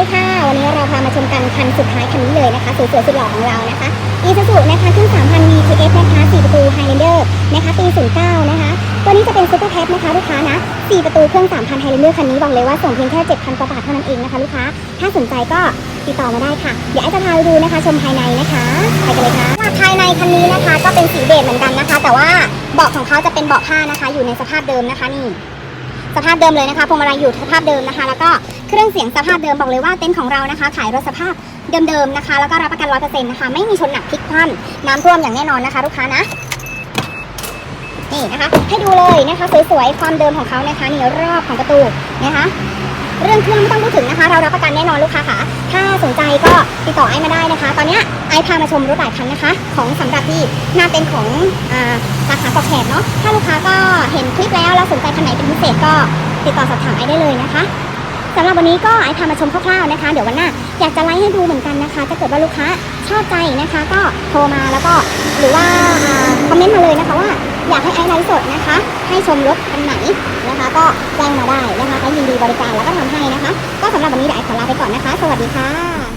ดีค่ะ วันนี้เราพามาชมกันคันสุดท้ายคันนี้เลยนะคะสวยๆสุดหล่อของเรานะคะอีซูซูนะคะเครื่อง3,000 VTS นะคะ4ประตู Highlander นะคะปี 09 นะคะ ตัวนี้จะเป็นซูเปอร์แพ็นะคะลูกค้านะ 4 ประตูเครื่อง 3,000 Highlander คันนี้บอกเลยว่าส่งเพียงแค่ 7,000 กว่าบาทเท่านั้นเองนะคะลูกค้า ถ้าสนใจก็ติดต่อมาได้ค่ะ เดี๋ยวไอ้จะพาไปดูนะคะ ชมภายในนะคะไปกันเลยค่ะภายในคันนี้นะคะ ก็เป็นสีเบจเหมือนกันนะคะ แต่ว่าเบาะของเขาจะเป็นเบาะผ้านะคะ อยู่ในสภาพเดิมนะคะนี่ สภาพเดิมเลยนะคะพวงมาลัยอยู่สภาพเดิมนะคะ แล้วก็เครื่องเสียงสภาพเดิมบอกเลยว่าเต็นท์ของเรานะคะ ขายรถสภาพเดิมๆนะคะ แล้วก็รับประกันร้อยเปอร์เซ็นต์นะคะ ไม่มีชนหนักพลิกคว่ำน้ำท่วมอย่างแน่นอนนะคะ ลูกค้านะนี่นะคะ ให้ดูเลยนะคะสวยๆความเดิมของเขานะคะนี่รอบของประตูนะคะ เรื่องเครื่องไม่ต้องพูดถึงนะคะ เรารับประกันแน่นอนลูกค้าค่ะถ้า ต่อไอ้มาได้นะคะ ตอนนี้ไอ้พามาชมรถหลายคันนะคะ ของสำหรับที่หน้าเต็นท์ของอ่าสาขาเกาะแขกเนาะถ้าลูกค้าก็เห็นคลิปแล้วแล้วสนใจคันไหนเป็นพิเศษก็ติดต่อสอบถามไอ้ได้เลยนะคะสำหรับวันนี้ก็ไอ้พามาชมคร่าวๆนะคะ เดี๋ยววันหน้าอยากจะไลฟ์ให้ดูเหมือนกันนะคะถ้าเกิดว่าลูกค้าชอบใจนะคะ ก็โทรมาแล้วก็หรือว่าคอมเมนต์มาเลยนะคะว่าอยากให้ไอ้ไลฟ์สดนะคะ ให้ชมรถคันไหนนะคะ ก็แจ้งมาได้นะคะไอ้ยินดีบริการแล้วก็ทำให้นะคะ ก็สำหรับวันนี้เดี๋ยวไอ้ขอลาไปก่อนนะคะ สวัสดีค่ะ